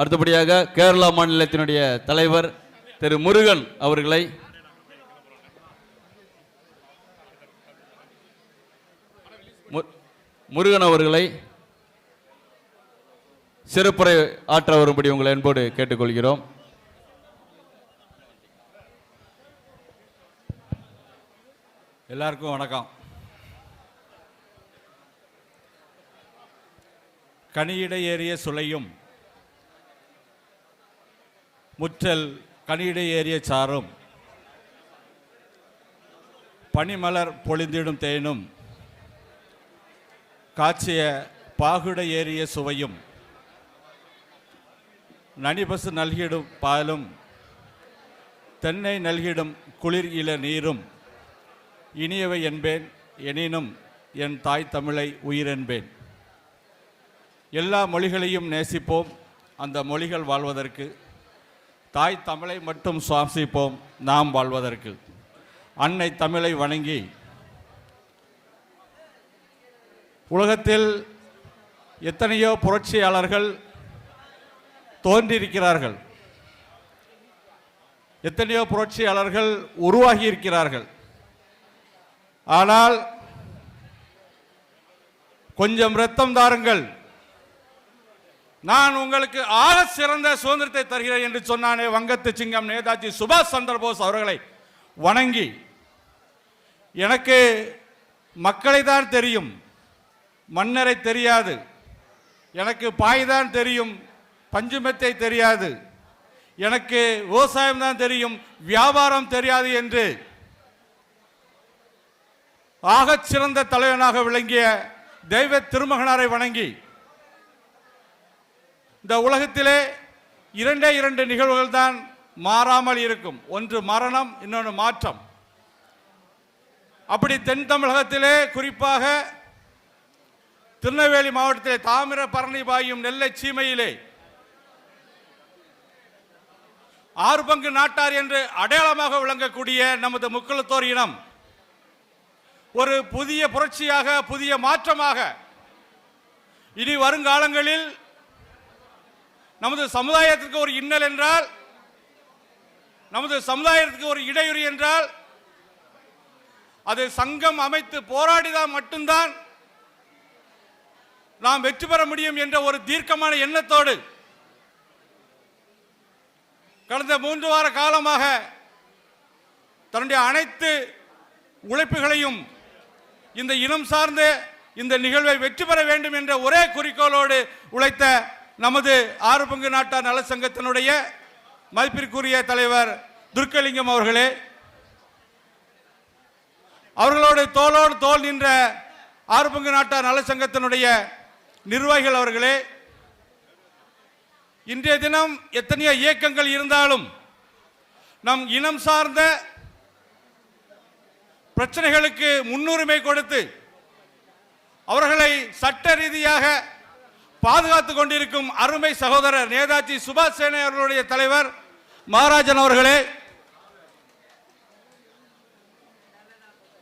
அடுத்தபடியாக கேரளா மாநிலத்தினுடைய தலைவர் திரு முருகன் அவர்களை முருகன் அவர்களை சிறப்புரை ஆற்ற வரும்படி உங்களை அன்போடு கேட்டுக்கொள்கிறோம். எல்லாருக்கும் வணக்கம். கனியிட ஏறிய சுளையும் முற்றல் கனியிட ஏறிய சாரும் பனிமலர் பொழிந்திடும் தேனும் காய்ச்சிய பாகுட ஏறிய சுவையும் நனிபசு நல்கிடும் பாலும் தென்னை நல்கிடும் குளிர் இள நீரும் இனியவை என்பேன் எனினும் என் தாய் தமிழை உயிரென்பேன். எல்லா மொழிகளையும் நேசிப்போம். அந்த மொழிகள் வாழ்வதற்கு தாய் தமிழை மட்டும் சுவாசிப்போம் நாம் வாழ்வதற்கு. அன்னை தமிழை வணங்கி. உலகத்தில் எத்தனையோ புரட்சியாளர்கள் தோன்றியிருக்கிறார்கள். எத்தனையோ புரட்சியாளர்கள் உருவாகி இருக்கிறார்கள் ஆனால் கொஞ்சம் ரத்தம் தாருங்கள். நான் உங்களுக்கு ஆக சிறந்த சுதந்திரத்தை தருகிறேன் என்று சொன்னானே வங்கத்து சிங்கம் நேதாஜி சுபாஷ் சந்திரபோஸ் அவர்களை வணங்கி. எனக்கு மக்களை தான் தெரியும் மன்னரை தெரியாது. எனக்கு பாய்தான் தெரியும் பஞ்சுமெத்தை தெரியாது. எனக்கு விவசாயம் தான் தெரியும் வியாபாரம் தெரியாது என்று ஆகச் சிறந்த தலைவனாக விளங்கிய தெய்வ திருமகனாரை வணங்கி இந்த உலகத்திலே இரண்டே இரண்டு நிகழ்வுகள் தான் மாறாமல் இருக்கும். ஒன்று மரணம் இன்னொன்று மாற்றம். அப்படி தென் தமிழகத்திலே குறிப்பாக திருநெல்வேலி மாவட்டத்திலே தாமிரபரணி பாயும் நெல்லை சீமையிலே ஆறு பங்கு நாட்டார் என்று அடையாளமாக விளங்கக்கூடிய நமது முக்குளத்தோர் இனம் ஒரு புதிய புரட்சியாக புதிய மாற்றமாக இனி வருங்காலங்களில் நமது சமுதாயத்திற்கு ஒரு இன்னல் என்றால் நமது சமுதாயத்திற்கு ஒரு இடையூறு என்றால் அது சங்கம் அமைத்து போராடிதான் மட்டும்தான் நாம் வெற்றி பெற முடியும் என்ற ஒரு தீர்க்கமான எண்ணத்தோடு கடந்த மூன்று வார காலமாக தன்னுடைய அனைத்து உழைப்புகளையும் இந்த இனம் சார்ந்த இந்த நிகழ்வை வெற்றி பெற வேண்டும் என்ற ஒரே குறிக்கோளோடு உழைத்த நமது ஆறுபங்கு நாட்டார் நல சங்கத்தினுடைய மதிப்பிற்குரிய தலைவர் துர்க்கலிங்கம் அவர்களே அவர்களோடு தோளோடு தோல் நின்ற ஆறுபங்கு நாட்டார் நல சங்கத்தினுடைய நிர்வாகிகள் அவர்களே இன்றைய தினம் எத்தனையோ இயக்கங்கள் இருந்தாலும் நம் இனம் சார்ந்த பிரச்சனைகளுக்கு முன்னுரிமை கொடுத்து அவர்களை சட்ட ரீதியாக பாதுகாத்துக் கொண்டிருக்கும் அருமை சகோதரர் நேதாஜி சுபாஷ் சேனை அவர்களுடைய தலைவர் மகாராஜன் அவர்களே.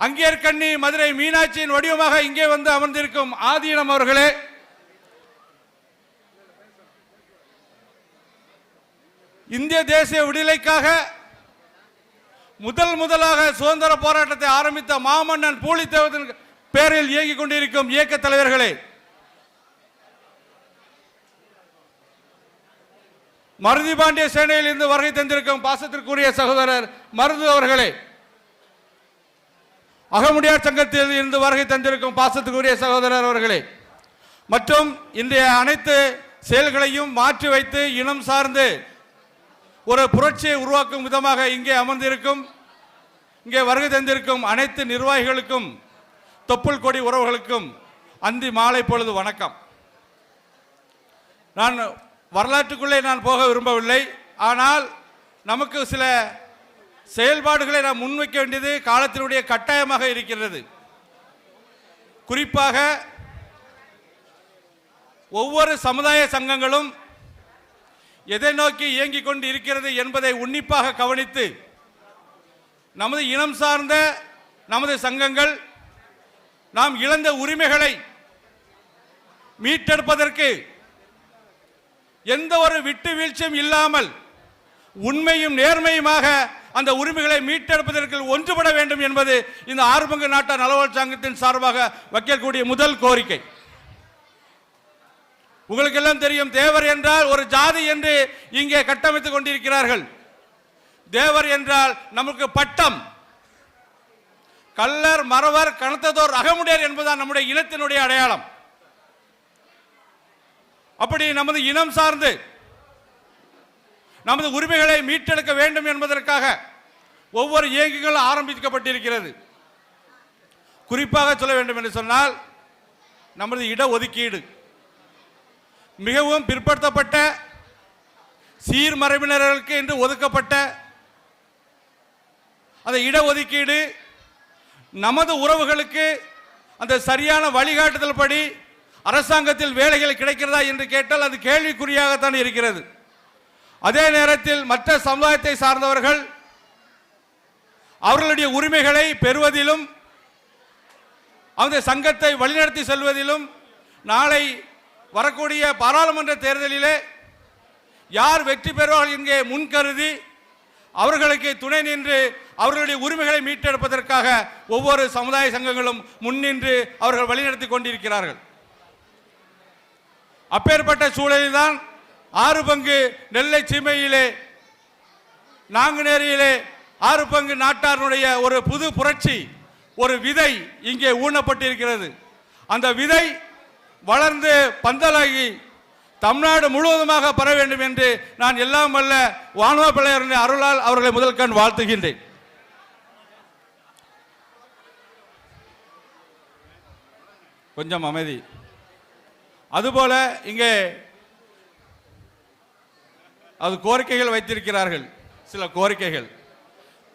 அங்கேற்கண்ணி மதுரை மீனாட்சியின் வடிவமாக இங்கே வந்து அமர்ந்திருக்கும் ஆதீனம் அவர்களே. இந்திய தேசிய விடுதலைக்காக முதல் முதலாக சுதந்திர போராட்டத்தை ஆரம்பித்த மாமன்னன் பூலித்தேவத்தின் பேரில் இயங்கிக் கொண்டிருக்கும் இயக்க தலைவர்களே. மருதி பாண்டிய சேனையில் இருந்து வருகை தந்திருக்கும் பாசத்திற்குரிய சகோதரர் மருது அவர்களே அகமுடியார் சங்கத்தில் இருந்து வருகை தந்திருக்கும் பாசத்துக்குரிய சகோதரர் அவர்களே மற்றும் இன்றைய அனைத்து செயல்களையும் மாற்றி வைத்து இனம் சார்ந்து ஒரு புரட்சியை உருவாக்கும் விதமாக இங்கே அமர்ந்திருக்கும் இங்கே வருகை தந்திருக்கும் அனைத்து நிர்வாகிகளுக்கும் தொப்புள் கொடி உறவுகளுக்கும் அந்தி மாலை பொழுது வணக்கம். நான் வரலாற்றுக்குள்ளே நான் போக விரும்பவில்லை. ஆனால் நமக்கு சில செயல்பாடுகளை நாம் முன்வைக்க வேண்டியது காலத்தினுடைய கட்டாயமாக இருக்கிறது குறிப்பாக ஒவ்வொரு சமுதாய சங்கங்களும் எதை நோக்கி இயங்கிக் கொண்டு இருக்கிறது என்பதை உன்னிப்பாக கவனித்து நமது இனம் சார்ந்த நமது சங்கங்கள் நாம் இழந்த உரிமைகளை மீட்டெடுப்பதற்கு எந்த ஒரு விட்டு வீழ்ச்சியும் இல்லாமல் உண்மையும் நேர்மையுமாக அந்த உரிமைகளை மீட்டெடுப்பதற்கு ஒன்றுபட வேண்டும் என்பது இந்த ஆறுபங்கு நாட்டார் நலவாழ் சங்கத்தின் சார்பாக வைக்கக்கூடிய முதல் கோரிக்கை. உங்களுக்கெல்லாம் தெரியும் தேவர் என்றால் ஒரு ஜாதி என்று இங்கே கட்டமைத்துக் கொண்டிருக்கிறார்கள். தேவர் என்றால் நமக்கு பட்டம். கல்லர் மறவர் கனத்ததோர் அகமுடையர் என்பதுதான் நம்முடைய இனத்தினுடைய அடையாளம். அப்படி நமது இனம் சார்ந்து நமது உரிமைகளை மீட்டெடுக்க வேண்டும் என்பதற்காக ஒவ்வொரு இயக்கங்களும் ஆரம்பிக்கப்பட்டிருக்கிறது. குறிப்பாக சொல்ல வேண்டும் என்று சொன்னால் நமது இடஒதுக்கீடு. மிகவும் பிற்படுத்தப்பட்ட சீர்மரபினர்களுக்கு என்று ஒதுக்கப்பட்ட அந்த இடஒதுக்கீடு நமது உறவுகளுக்கு அந்த சரியான வழிகாட்டுதல் படி அரசாங்கத்தில் வேலைகள் கிடைக்கிறதா என்று கேட்டால் அது கேள்விக்குறியாகத்தான் இருக்கிறது. அதே நேரத்தில் மற்ற சமுதாயத்தை சார்ந்தவர்கள் அவர்களுடைய உரிமைகளை பெறுவதிலும் அந்த சங்கத்தை வழிநடத்தி செல்வதிலும் நாளை வரக்கூடிய பாராளுமன்ற தேர்தலிலே யார் வெற்றி பெறுவார்கள் என்கே முன்கருதி அவர்களுக்கு துணை நின்று அவர்களுடைய உரிமைகளை மீட்டெடுப்பதற்காக ஒவ்வொரு சமுதாய சங்கங்களும் முன்னின்று அவர்கள் வழிநடத்தி கொண்டிருக்கிறார்கள். அப்பேற்பட்ட சூழலில்தான் ஆறு பங்கு நெல்லை சீமையிலே நாங்குநேரியிலே ஆறு பங்கு நாட்டாருடைய ஒரு புது புரட்சி ஒரு விதை இங்கே ஊனப்பட்டிருக்கிறது. அந்த விதை வளர்ந்து பந்தலாகி தமிழ்நாடு முழுவதுமாக பெற வேண்டும் என்று நான் எல்லாம் வல்ல வானுவ பிள்ளையரின் அருளால் அவர்களை முதல் கண் வாழ்த்துகின்றேன். கொஞ்சம் அமைதி. அதுபோல இங்கே அது கோரிக்கைகள் வைத்திருக்கிறார்கள் சில கோரிக்கைகள்.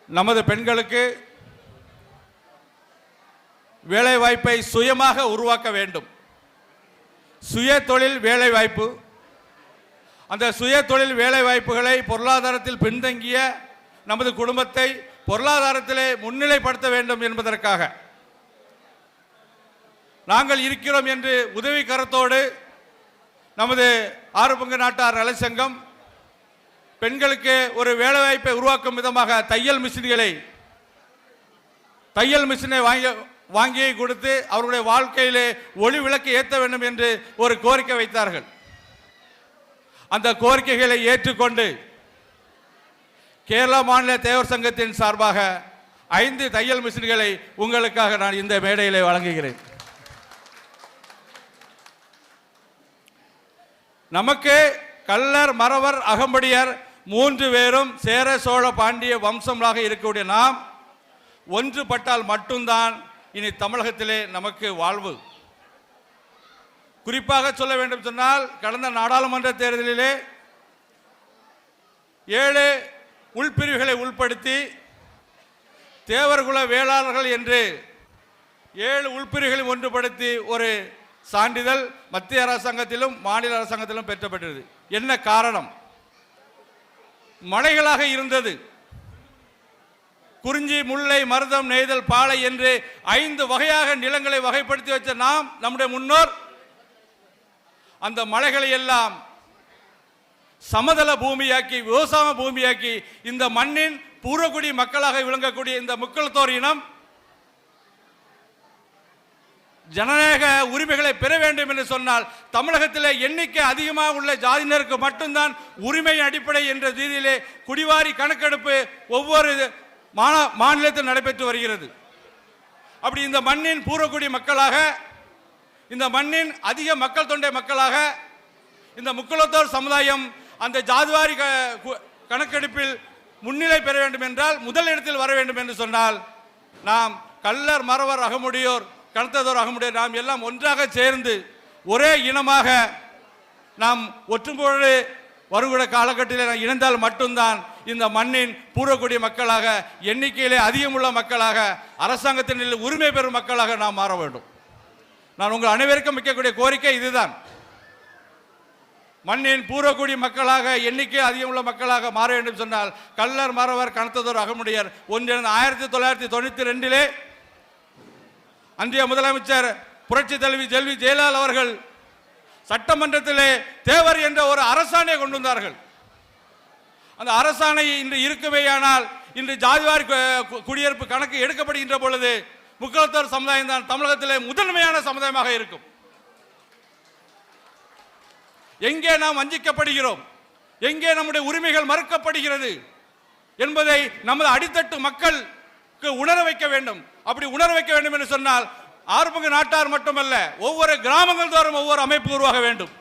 நமது பெண்களுக்கு வேலை வாய்ப்பை சுயமாக உருவாக்க வேண்டும். சுய தொழில் வேலை வாய்ப்பு அந்த சுய தொழில் வேலை வாய்ப்புகளை பொருளாதாரத்தில் பின்தங்கிய நமது குடும்பத்தை பொருளாதாரத்திலே முன்னிலைப்படுத்த வேண்டும் என்பதற்காக. நாங்கள் இருக்கிறோம் என்று உதவி கரத்தோடு நமது ஆறு பங்கு நாட்டார் நலச்சங்கம் பெண்களுக்கு ஒரு வேலைவாய்ப்பை உருவாக்கும் விதமாக தையல் மிஷின்களை தையல் மிஷினை வாங்கி வாங்கி கொடுத்து அவருடைய வாழ்க்கையிலே ஒளி விளக்கு ஏற்ற வேண்டும் என்று ஒரு கோரிக்கை வைத்தார்கள். அந்த கோரிக்கைகளை ஏற்றுக்கொண்டு கேரளா மாநில தேவர் சங்கத்தின் சார்பாக ஐந்து தையல் மிஷின்களை உங்களுக்காக நான் இந்த மேடையிலே வழங்குகிறேன். நமக்கு கள்ளர் மறவர் அகம்படியர் மூன்று பேரும் சேர சோழ பாண்டிய வம்சங்களாக இருக்கக்கூடிய நாம் ஒன்றுபட்டால் மட்டும்தான் இனி தமிழகத்திலே நமக்கு வாழ்வு. குறிப்பாக சொல்ல வேண்டும் சொன்னால் கடந்த நாடாளுமன்ற தேர்தலிலே ஏழு உள்பிரிவுகளை உள்படுத்தி தேவர்குல வேளாளர்கள் என்று ஏழு உள்பிரிவுகளை ஒன்றுபடுத்தி ஒரு சான்றிதழ் மத்திய அரசாங்கத்திலும் மாநில அரசாங்கத்திலும் பெற்றப்பட்டது. என்ன காரணம்? மலைகளாக இருந்தது. குறிஞ்சி முல்லை மருதம் நெய்தல் பாலை என்று ஐந்து வகையாக நிலங்களை வகைப்படுத்தி வச்ச நாம் நம்முடைய முன்னோர் அந்த மலைகளை எல்லாம் சமதள பூமியாக்கி விவசாய பூமியாக்கி இந்த மண்ணின் பூரக்குடி மக்களாக விளங்கக்கூடிய இந்த முக்களத்தோர் இனம் ஜனநாயக உரிமைகளை பெற வேண்டும் என்று சொன்னால் தமிழகத்தில் எண்ணிக்கை அதிகமாக உள்ள ஜாதியினருக்கு மட்டும்தான் உரிமை அடிப்படை என்ற ரீதியிலே குடிவாரி கணக்கெடுப்பு ஒவ்வொரு மாநிலத்தில் நடைபெற்று வருகிறது. அப்படி இந்த மண்ணின் பூர்வக்குடி மக்களாக இந்த மண்ணின் அதிக மக்கள் தொண்டை மக்களாக இந்த முக்குளத்தோர் சமுதாயம் அந்த ஜாதிவாரி க- கு- கணக்கெடுப்பில் முன்னிலை பெற வேண்டும் என்றால் முதல் இடத்தில் வர வேண்டும் என்று சொன்னால் நாம் கள்ளர் மறவர் அகமுடியோர் கடந்ததோர் அகமுடைய நாம் எல்லாம் ஒன்றாக சேர்ந்து ஒரே இனமாக நாம் ஒற்றுமையோடு வருகிற காலகட்டத்தில் நாம் இணைந்தால் மட்டும்தான் இந்த மண்ணின் பூர்வக்குடி மக்களாக எண்ணிக்கையிலே அதிகமுள்ள மக்களாக அரசாங்கத்தின் உரிமை பெறும் மக்களாக நாம் மாற வேண்டும். நான் உங்கள் அனைவருக்கும் வைக்கக்கூடிய கோரிக்கை இதுதான். மண்ணின் பூர்வக்குடி மக்களாக எண்ணிக்கை அதிகமுள்ள மக்களாக மாற வேண்டும் சொன்னால் கள்ளர் மறவர் கணத்ததோர் அகமுடையர் ஒன்றிணைந்த ஆயிரத்தி தொள்ளாயிரத்தி தொண்ணூற்றி ரெண்டிலே அன்றைய முதலமைச்சர் புரட்சி தலைவி ஜெல்வி ஜெயலலிதா அவர்கள் சட்டமன்றத்திலே தேவர் என்ற ஒரு அரசாணை கொண்டு வந்தார்கள். அந்த அரசாணை இன்று இருக்குமேயானால் இன்று ஜாதிவாரி கு- கு- குடியிருப்பு கணக்கு எடுக்கப்படுகின்ற பொழுது முக்கியத்துவ சமுதாயம் தான் தமிழகத்திலே முதன்மையான சமுதாயமாக இருக்கும். எங்கே நாம் வஞ்சிக்கப்படுகிறோம்? எங்கே நம்முடைய உரிமைகள் மறுக்கப்படுகிறது? என்பதை நமது அடித்தட்டு மக்கள் உணர வைக்க வேண்டும். அப்படி உணர வைக்க வேண்டும் என்று சொன்னால் ஆறுமுக நாட்டார் மட்டுமல்ல ஒவ்வொரு கிராமங்கள் தோறும் ஒவ்வொரு அமைப்பு உருவாக வேண்டும்.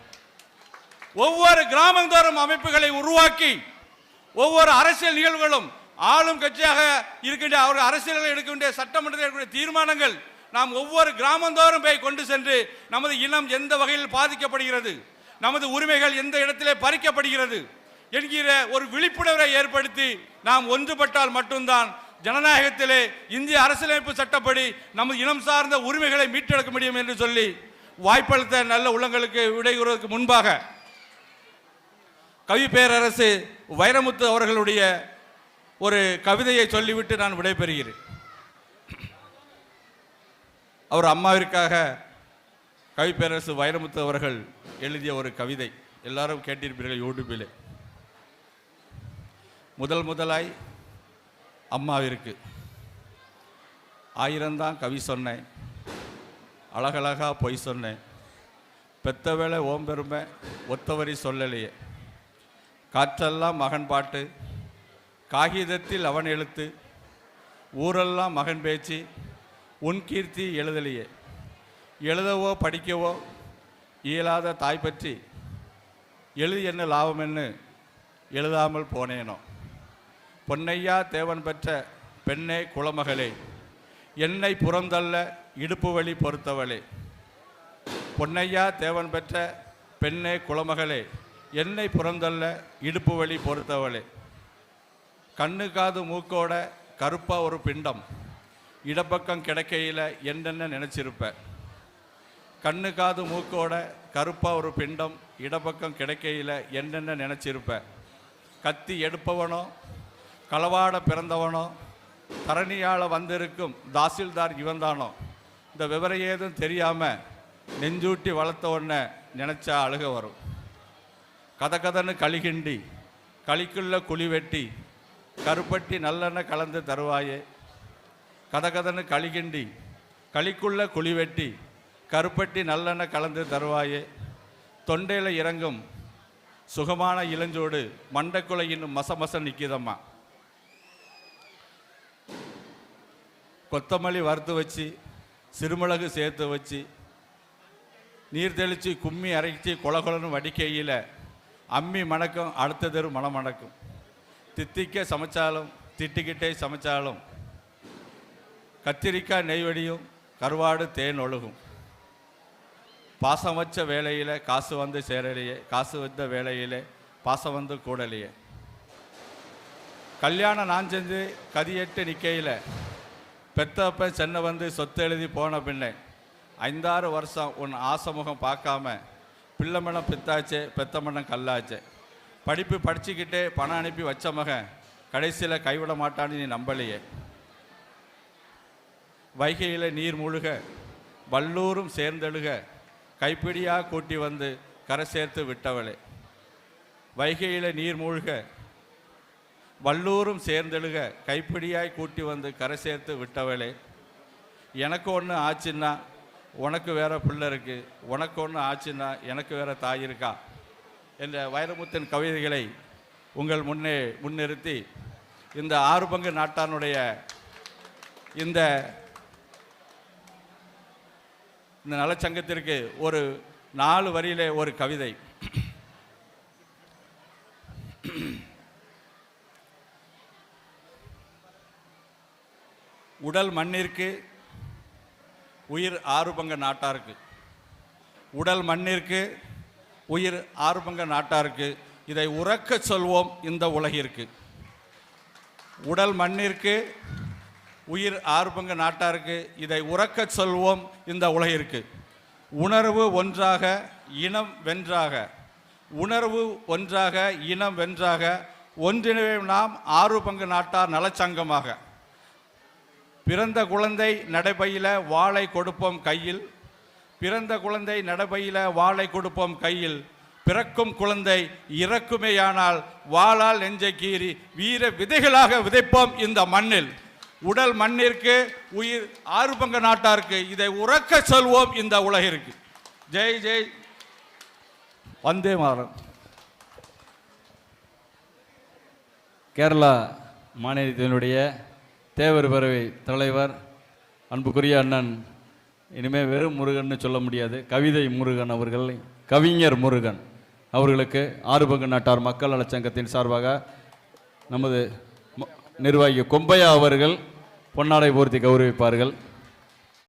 ஒவ்வொரு கிராமந்தோறும் அமைப்புகளை உருவாக்கி ஒவ்வொரு அரசியல் நிகழ்வுகளும் ஆளும் கட்சியாக இருக்கின்ற அவர்கள் அரசியல்களை எடுக்க வேண்டிய சட்டமன்றத்தில் இருக்கக்கூடிய தீர்மானங்கள் நாம் ஒவ்வொரு கிராமந்தோறும் போய் கொண்டு சென்று நமது இனம் எந்த வகையில் பாதிக்கப்படுகிறது நமது உரிமைகள் எந்த இடத்திலே பறிக்கப்படுகிறது என்கிற ஒரு விழிப்புணர்வை ஏற்படுத்தி நாம் ஒன்றுபட்டால் மட்டும்தான் ஜனநாயகத்திலே இந்திய அரசியலமைப்பு சட்டப்படி நமது இனம் சார்ந்த உரிமைகளை மீட்டெடுக்க முடியும் என்று சொல்லி வாய்ப்பளித்த நல்ல உள்ளங்களுக்கு விடைகூறுவதற்கு முன்பாக கவி பேரரசு வைரமுத்து அவர்களுடைய ஒரு கவிதையை சொல்லிவிட்டு நான் விடைபெறுகிறேன். அவர் அம்மாவிற்காக கவி பேரரசு வைரமுத்து அவர்கள் எழுதிய ஒரு கவிதை. எல்லாரும் கேட்டிருப்பீர்கள் யூடியூப்பிலே முதல் முதலாய் அம்மாவிற்கு ஆயிரம்தான் கவி சொன்னேன். அழகழகா பொய் சொன்னேன். பெத்த வேலை ஓம்பெருமை ஒத்தவரி சொல்லலையே. காற்றெல்லாம் மகன் பாட்டு. காகிதத்தில் அவன் எழுத்து. ஊரெல்லாம் மகன் பேச்சு. உன் கீர்த்தி எழுதலையே. எழுதவோ படிக்கவோ இயலாத தாய் பற்றி. எழுதி என்ன லாபம் என்று எழுதாமல் போனேனோ. பொன்னையா தேவன் பெற்ற பெண்ணே குலமகளே என்னை புறந்தள்ள இடுப்பு வழி பொறுத்தவளே. பொன்னையா தேவன் பெற்ற பெண்ணே குலமகளே என்னை புறந்தள்ள இடுப்பு வழி பொறுத்தவளே. கண்ணு காது மூக்கோட கருப்பா ஒரு பிண்டம் இடப்பக்கம் கிடைக்கையில் என்னென்ன நினச்சிருப்பேன் கண்ணு காது மூக்கோட கருப்பா ஒரு பிண்டம் இடப்பக்கம் கிடைக்கையில் என்னென்ன நினச்சிருப்பேன் கத்தி எடுப்பவனோ களவாட பிறந்தவனோ தரணியால் வந்திருக்கும் தாசில்தார் இவன்தானோ? இந்த விவரம் ஏதும் தெரியாமல் நெஞ்சூட்டி வளர்த்த உடனே நினச்சா அழுக வரும். கத கதன்னு களிகிண்டி களிக்குள்ள குழி வெட்டி கருப்பட்டி நல்லெண்ணெய் கலந்து தருவாயே. கத கதன்னு களிகிண்டி களிக்குள்ள குழி வெட்டி கருப்பட்டி நல்லெண்ணெய் கலந்து தருவாயே. தொண்டையில் இறங்கும் சுகமான இளஞ்சோடு மண்டக்குலை இன்னும் மச மச நிற்கிதம்மா கொத்தமல்லி வறுத்து வச்சு சிறுமிளகு சேர்த்து வச்சு நீர் தெளித்து கும்மி அரைச்சி கொலகொலன்னு வடிக்கையில் அம்மி மணக்கும் அடுத்த தெரு மனம் மணக்கும். தித்திக்க சமைச்சாலும் திட்டிக்கிட்டே சமைச்சாலும் கத்திரிக்காய் நெய்வடியும் கருவாடு தேன் ஒழுகும். பாசம் வச்ச வேலையில் காசு வந்து சேரலையே காசு வந்த வேலையில் பாசம் வந்து கூடலையே. கல்யாணம் நான் செஞ்சு கதியட்டு நிற்கையில் பெத்தப்ப சென்னை வந்து சொத்து எழுதி போன பின்னே ஐந்தாறு வருஷம் உன் ஆசமுகம் பார்க்காம பிள்ளை மனம் பித்தாச்சே பெத்த மனம் கல்லாச்சே. படிப்பு படிச்சுக்கிட்டே பணம் அனுப்பி வச்ச மகன் கடைசியில் கைவிட மாட்டான்னு நீ நம்பலையே. வைகையில் நீர் மூழ்க வல்லூரும் சேர்ந்தெழுக கைப்பிடியாக கூட்டி வந்து கரை சேர்த்து விட்டவளே. வைகையில் நீர் மூழ்க வல்லூரும் சேர்ந்தெழுக கைப்பிடியாய் கூட்டி வந்து கரை சேர்த்து விட்டவளே எனக்கு ஒன்று ஆச்சுன்னா உனக்கு வேற பிள்ளை இருக்கு உனக்கு ஒன்று ஆச்சுன்னா எனக்கு வேற தாய் இருக்கா? என்ற வைரமுத்தின் கவிதைகளை உங்கள் முன்னே முன்னிறுத்தி இந்த ஆறு பங்கு நாட்டானுடைய இந்த இந்த நலச்சங்கத்திற்கு ஒரு நாலு வரியிலே ஒரு கவிதை. உடல் மண்ணிற்கு உயிர் ஆறு பங்கு நாட்டாருக்கு. உடல் மண்ணிற்கு உயிர் ஆறு பங்கு நாட்டாருக்கு. இதை உறக்க சொல்வோம் இந்த உலகிற்கு. உடல் மண்ணிற்கு உயிர் ஆறு பங்கு நாட்டாருக்கு. இதை உறக்க சொல்வோம் இந்த உலகிற்கு. உணர்வு ஒன்றாக இனம் வென்றாக. உணர்வு ஒன்றாக இனம் வென்றாக. ஒன்றிணைவே நாம் ஆறு பங்கு நாட்டார் நலச்சங்கமாக. பிறந்த குழந்தை நடைபையில் வாளை கொடுப்போம் கையில். பிறந்த குழந்தை நடைபையில் வாளை கொடுப்போம் கையில். பிறக்கும் குழந்தை இறக்குமேயானால் வாளால் நெஞ்சை கீறி வீர விதைகளாக விதைப்போம் இந்த மண்ணில். உடல் மண்ணிற்கு உயிர் ஆறு பங்கு நாட்டாருக்கு இதை உறக்க சொல்வோம் இந்த உலகிற்கு. ஜெய் ஜெய். வந்தே மாறும் கேரளா மாநிலத்தினுடைய தேவர் பறவை தலைவர் அன்புக்குரிய அண்ணன் இனிமேல் வெறும் முருகன் சொல்ல முடியாது. கவிதை முருகன் அவர்கள் கவிஞர் முருகன் அவர்களுக்கு ஆறுபங்கு நாட்டார் மக்கள் நலச்சங்கத்தின் சார்பாக நமது நிர்வாகி கொம்பையா அவர்கள் பொன்னாடை போர்த்தி கௌரவிப்பார்கள்.